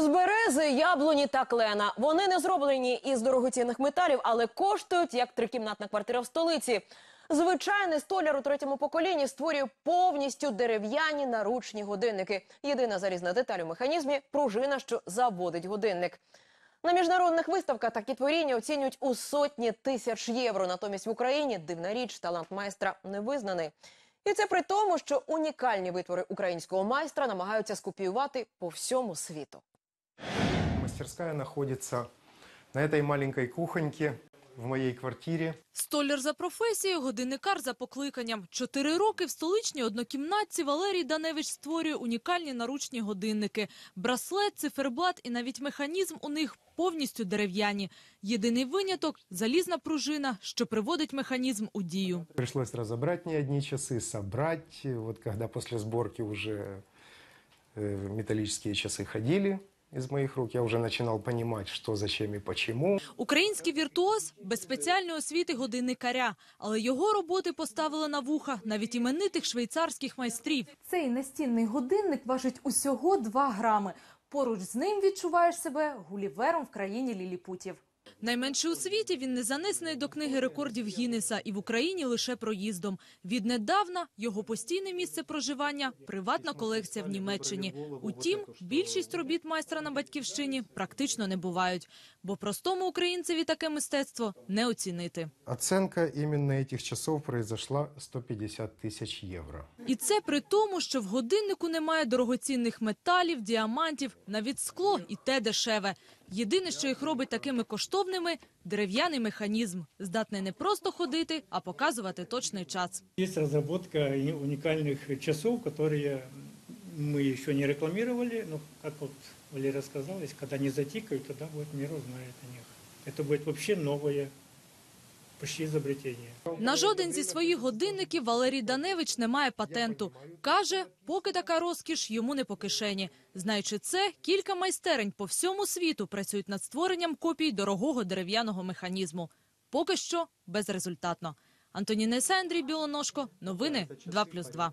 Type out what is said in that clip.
З берези, яблуні та клена. Вони не зроблені із дорогоцінних металів, але коштують як трикімнатна квартира в столиці. Звичайний столяр у третьому поколінні створює повністю дерев'яні наручні годинники. Єдина залізна деталь у механізмі пружина, що заводить годинник. На міжнародних виставках такі творіння оцінюють у сотні тисяч євро. Натомість в Україні дивна річ, талант майстра не визнаний. І це при тому, що унікальні витвори українського майстра намагаються скопіювати по всьому світу. Мастерская находится на этой маленькой кухоньке в моей квартире. Столяр за професією, годинникар за покликанням. Чотири роки в столичній однокімнатці Валерій Даневич створює унікальні наручні годинники. Браслет, циферблат і навіть механізм у них повністю дерев'яні. Єдиний виняток – залізна пружина, що приводить механізм у дію. Пришлось разобрать не одни часы, собрать. Вот когда после сборки уже э, металлические часы ходили из моих рук, я уже начинал понимать, что, зачем и почему. Український віртуоз без спеціальної освіти годинникаря, але його роботи поставили на вуха навіть іменитих швейцарських майстрів. Цей настінний годинник важить усього 2 грами. Поруч з ним відчуваєш себе гулівером в країні ліліпутів. Найменший у світі він не занесений до книги рекордів Гіннеса і в Україні лише проїздом. Віднедавна його постійне місце проживання – приватна колекція в Німеччині. Утім, більшість робіт майстра на батьківщині практично не бувають, бо простому українцеві таке мистецтво не оцінити. Оценка именно этих часов произошла 150 тысяч евро. І це при тому, що в годиннику немає дорогоцінних металів, діамантів, навіть скло і те дешеве. Єдине, що їх робить такими коштовними дерев'яний механізм, здатний не просто ходити, а показувати точний час. Есть разработка и- уникальных часов, которые мы еще не рекламировали, но, как вот Валерия сказала, если когда они затикают, тогда вот мир узнает о них. Это будет вообще новое почти изобретение. На жоден зі своїх годинників Валерій Даневич не має патенту. Каже, поки така розкіш йому не по кишені. Знаючи це, кілька майстерень по всьому світу працюють над створенням копій дорогого дерев'яного механізму. Поки що безрезультатно. Антоніна Сендрій Білоножко. Новини 2+,2.